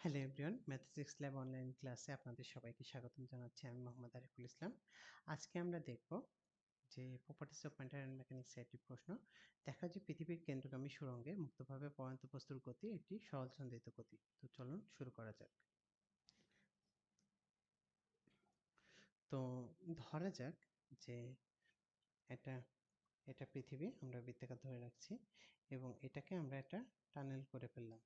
Hello everyone mathematics lab online ক্লাসে আপনাদের সবাইকে স্বাগতম জানাচ্ছি আমি মোহাম্মদ আরিফুল ইসলাম। আজকে আমরা দেখব যে properties of matter and mechanics একটি প্রশ্ন। দেখা যে পৃথিবীর কেন্দ্রগামী সুরঙ্গে মুক্তভাবে পয়ন্ত বস্তুর গতি একটি সরল সন্দিত গতি। তো চলুন শুরু করা যাক। তো ধরা যাক যে এটা এটা পৃথিবী, আমরা বৃত্তাকার ধরে রাখছি এবং এটাকে আমরা একটা টানেল করে ফেললাম।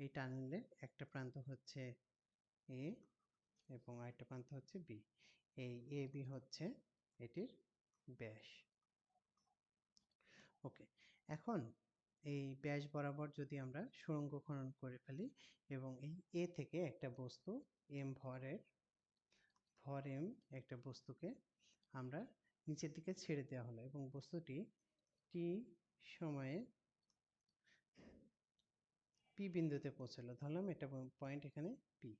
এই টানেলের একটা প্রান্ত হচ্ছে এ এবং আরেকটা প্রান্ত হচ্ছে বি। এই এ, বি হচ্ছে এটির ব্যাস। ওকে, এখন এই ব্যাস বরাবর যদি আমরা সুড়ঙ্গ খনন করে ফেলি এবং এই এ থেকে একটা বস্তু, এম ভরের, ভর এম একটা বস্তুকে আমরা নিচের দিকে ছেড়ে দেওয়া হলো এবং বস্তুটি টি সময়ে পি বিন্দুতে পৌঁছালো। ধরলাম এটা পয়েন্ট এখানে পি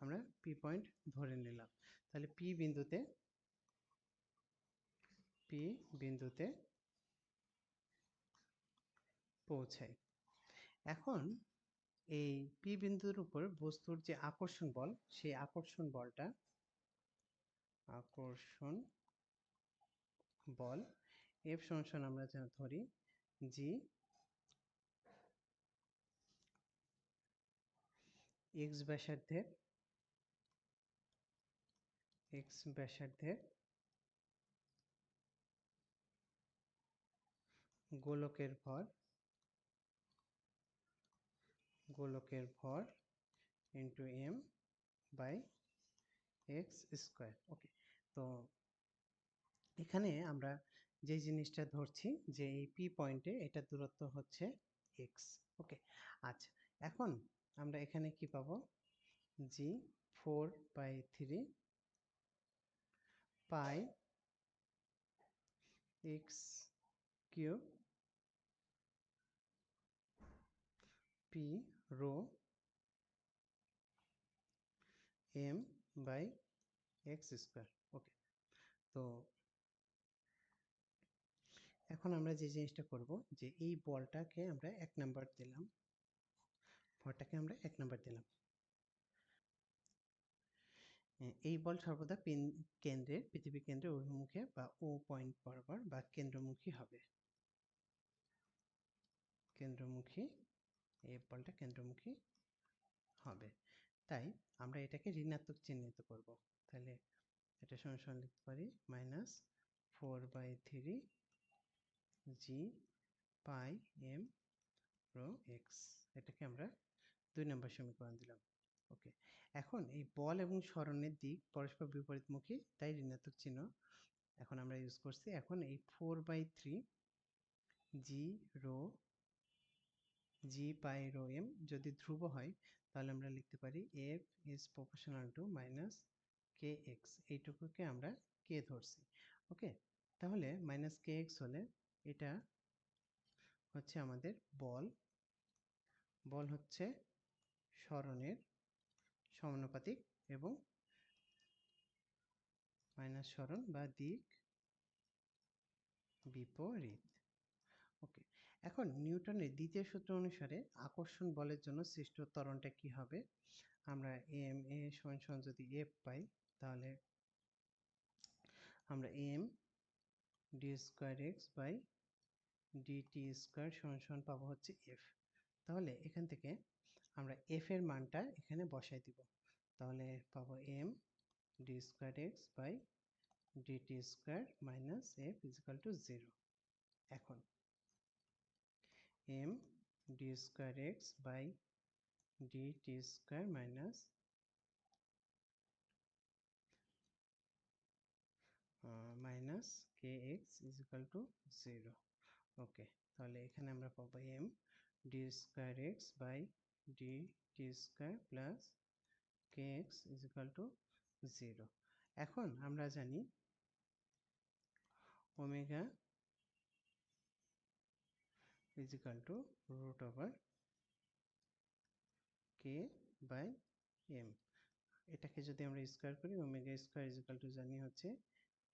আমরা পি পয়েন্ট ধরে নিলাম। তাহলে পি বিন্দুতে পি বিন্দুতে পৌঁছাই। এখন এই পি বিন্দুর উপর বস্তুর যে আকর্ষণ বল, সেই আকর্ষণ বলটা, আকর্ষণ বল এফ সমান আমরা যা ধরি জি এক্স ব্যাসার্ধের এক্স ব্যাসার্ধের গোলকের ভর গোলকের ভর into M by X square okay তো এখানে আমরা যে জিনিসটা ধরছি, যে এই পি পয়েন্টে এটা দূরত্ব হচ্ছে এক্স ওকে আচ্ছা এখন আমরা এখানে কি পাবো? G four by three pi X cube P rho M by X square okay তো এখন আমরা যে জিনিসটা করব, যে এই বলটাকে আমরা এক নাম্বার দিলাম। ভরটাকে আমরা এক নাম্বার দিলাম। এই বল সর্বদা কেন্দ্রের, পৃথিবী কেন্দ্রের অভিমুখে বা ও পয়েন্ট বরাবর বা কেন্দ্রমুখী হবে। কেন্দ্রমুখী, এই বলটা কেন্দ্রমুখী হবে। তাই আমরা এটাকে ঋণাত্মক চিহ্নিত করব। তাহলে এটা সমান লিখতে পারি minus four by three G pi M rho X. এটাকে আমরা দুই নম্বর সমীকরণ দিলাম। ওকে, এখন এই বল এবং স্মরণের দিক পরস্পর বিপরীতমুখী, তাই ঋণাত্মক চিহ্ন। এখন আমরা ইউজ করছি এখন এই four by three G rho G pi rho M যদি ধ্রুব হয়, তাহলে আমরা লিখতে পারি F is proportional to minus K X এইটুকুকে আমরা কে ধরছি। ওকে, তাহলে মাইনাস কে এক্স হলে এটা হচ্ছে আমাদের বল। বল হচ্ছে স্মরণের সমানুপাতিক এবং মাইনাস স্মরণ বা দিক বিপরীত। ওকে এখন নিউটনের দ্বিতীয় সূত্র অনুসারে আকর্ষণ বলের জন্য সৃষ্ট ত্বরণটা কি হবে? আমরা এম, এ, সমান সমান যদি এফ পাই, তাহলে আমরা M D square X by D T square সমান সমান পাবো হচ্ছে এফ। তাহলে এখান থেকে আমরা এফ এর মানটা এখানে বসাই দিব। তাহলে পাবো M D square X by D T square minus F is equal to zero এখন M D square X by D T square minus minus K X is equal to zero okay তাহলে এখানে আমরা পাবো M D square X by D T square plus K X is equal to zero এখন আমরা জানি omega is equal to root over K by M এটাকে যদি আমরা স্কোয়ার করি omega square is equal to জানি হচ্ছে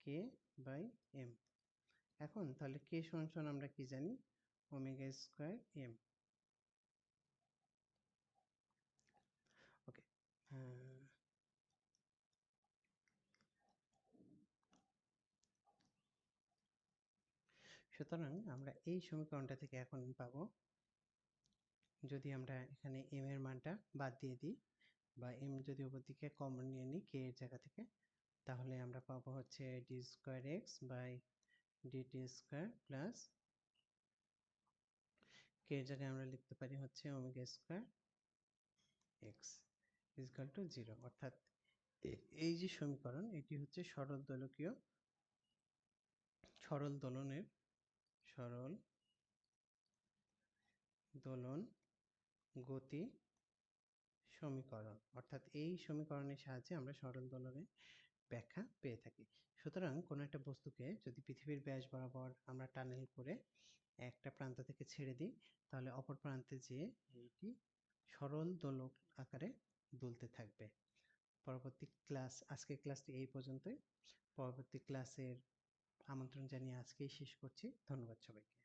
কে বাই এম এখন তাহলে কে সমান আমরা কি জানি? ওমেগা স্কোয়ার এম সুতরাং আমরা এই সমীকরণটা থেকে এখন পাবো। যদি আমরা এখানে এম এর মানটা বাদ দিয়ে দিই বা এম যদি ওপর দিকে কমন নিয়ে নিই কে এর জায়গা থেকে, তাহলে আমরা পাবো হচ্ছে D square X by D T square plus K এর জায়গায় আমরা লিখতে পারি হচ্ছে omega square X is equal to zero অর্থাৎ এই যে সমীকরণ, এটি হচ্ছে সরল দোলকীয় সরল দোলনের সরল দোলন গতি সমীকরণ। অর্থাৎ এই সমীকরণের সাহায্যে আমরা সরল দোলনের ব্যাখ্যা পেয়ে থাকি। সুতরাং কোনো একটা বস্তুকে যদি পৃথিবীর ব্যাস বরাবর আমরা টানেল করে একটা প্রান্ত থেকে ছেড়ে দিই, তাহলে অপর প্রান্তে যেয়ে এইটি সরল দোলক আকারে দুলতে থাকবে। পরবর্তী ক্লাস, আজকের ক্লাসটি এই পর্যন্তই। পরবর্তী ক্লাসের আমন্ত্রণ জানিয়ে আজকেই শেষ করছি। ধন্যবাদ সবাইকে।